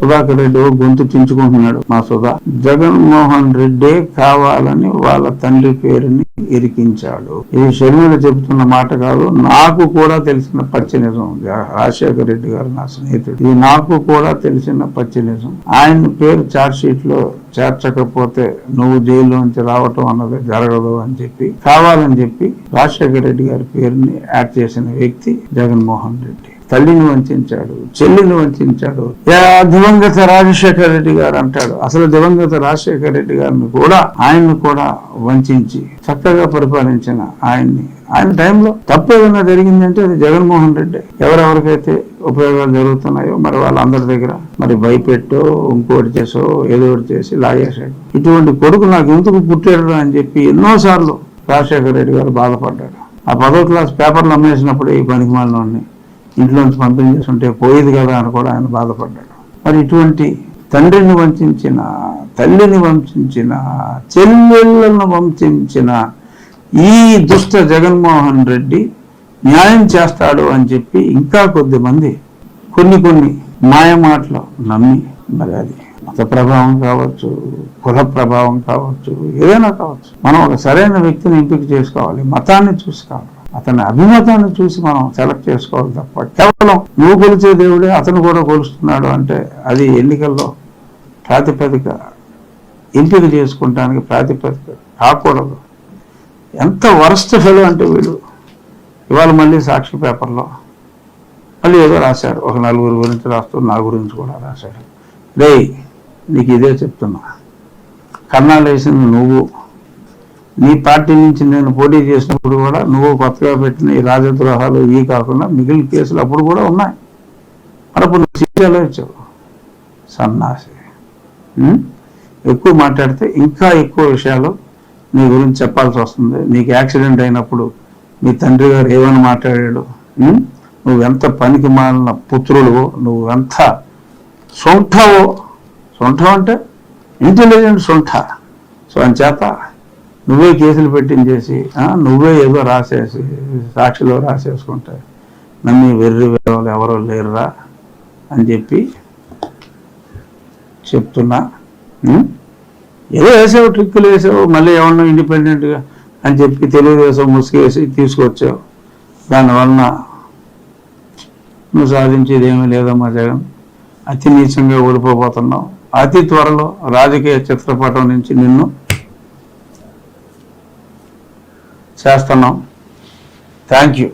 సుధాకర్ రెడ్డి గొంతు చించుకుంటున్నాడు మా సుధా. జగన్మోహన్ రెడ్డి కావాలని వాళ్ళ తండ్రి పేరుని ఇరికించాడు. ఇది షర్మిల చెబుతున్న మాట కాదు నాకు కూడా తెలిసిన పచ్చి నిజం. రాజశేఖర రెడ్డి గారు నా స్నేహితుడు. ఇది నాకు కూడా తెలిసిన పచ్చి నిజం. ఆయన పేరు చార్జ్ షీట్లో చేర్చకపోతే నువ్వు జైల్లోంచి రావటం అన్నది జరగదు అని చెప్పి కావాలని చెప్పి రాజశేఖర రెడ్డి గారి పేరుని యాడ్ చేసిన వ్యక్తి జగన్మోహన్ రెడ్డి. తల్లిని వంచాడు చెల్లిని వంచాడు. దివంగత రాజశేఖర రెడ్డి గారు అంటాడు. అసలు దివంగత రాజశేఖర రెడ్డి గారిని కూడా ఆయన్ని కూడా వంచి చక్కగా పరిపాలించిన ఆయన్ని. ఆయన టైంలో తప్పు ఏదైనా జరిగిందంటే అది జగన్మోహన్ రెడ్డి. ఎవరెవరికైతే ఉపయోగాలు జరుగుతున్నాయో మరి వాళ్ళందరి దగ్గర మరి భయపెట్టో ఇంకోటి చేసో ఏదో ఒకటి చేసి లాగేశాడు. ఇటువంటి కొడుకు నాకు ఎందుకు పుట్టాడు అని చెప్పి ఎన్నోసార్లు రాజశేఖర రెడ్డి గారు బాధపడ్డాడు. ఆ పదో క్లాస్ పేపర్లు అమ్మేసినప్పుడు ఈ పనికిమాలని ఇంట్లోంచి పంపించేస్తుంటే పోయేది కదా అని కూడా ఆయన బాధపడ్డాడు. మరి ఇటువంటి తండ్రిని వంచిన తల్లిని వంచిన చెల్లెళ్ళను వంచిన ఈ దుష్ట జగన్మోహన్ రెడ్డి న్యాయం చేస్తాడు అని చెప్పి ఇంకా కొద్ది మంది కొన్ని కొన్ని మాయమాటలు నమ్మి మరి అది మత ప్రభావం కావచ్చు కుల ప్రభావం కావచ్చు ఏదైనా కావచ్చు మనం ఒక సరైన వ్యక్తిని ఎంపిక చేసుకోవాలి మతాన్ని చూసుకోవాలి. అతని అభిమతాన్ని చూసి మనం సెలెక్ట్ చేసుకోవాలి తప్ప కేవలం నువ్వు కొలిచే దేవుడే అతను కూడా కొలుస్తున్నాడు అంటే అది ఎన్నికల్లో ప్రాతిపదిక. ఎంపిక చేసుకుంటానికి ప్రాతిపదిక కాకూడదు. ఎంత వరస్ట్ ఫెలో అంటే వీడు. ఇవాళ మళ్ళీ సాక్షి పేపర్లో మళ్ళీ ఏదో రాశాడు. ఒక నలుగురు గురించి రాస్తూ నా గురించి కూడా రాశాడు. రే నీకు ఇదే చెప్తున్నా. కన్నా లేసింది నువ్వు. నీ పార్టీ నుంచి నేను పోటీ చేసినప్పుడు కూడా నువ్వు కొత్తగా పెట్టిన ఈ రాజద్రోహాలు ఇవి కాకుండా మిగిలిన కేసులు అప్పుడు కూడా ఉన్నాయి. మరి అప్పుడు నువ్వు సీరియల్ వచ్చావు సన్నాసి. ఎక్కువ మాట్లాడితే ఇంకా ఎక్కువ విషయాలు నీ గురించి చెప్పాల్సి వస్తుంది. నీకు యాక్సిడెంట్ అయినప్పుడు మీ తండ్రి గారు ఏమని మాట్లాడాడు? నువ్వెంత నువ్వు ఎంత పనికి మాలిన పుత్రుడు నువ్వు ఎంత సొంఠవో సొంఠం అంటే ఇంటెలిజెంట్ సొంఠ. సో అని చేత నువ్వే కేసులు పెట్టించేసి నువ్వే ఏదో రాసేసి సాక్షిలో రాసేసుకుంటే నన్ను వెర్రి వేరే ఎవరో లేరురా అని చెప్పి చెప్తున్నా. ఏదో వేసావు ట్రిక్కులు వేసావు మళ్ళీ ఏమన్నా ఇండిపెండెంట్గా అని చెప్పి తెలుగుదేశం ముసుగేసి తీసుకొచ్చావు. దానివలన నువ్వు సాధించేది ఏమీ లేదమ్మా జగన్. అతి నీచంగా ఓడిపోబోతున్నావు. అతి త్వరలో రాజకీయ చిత్రపటం నుంచి నిన్ను చేస్తున్నాం. Thank you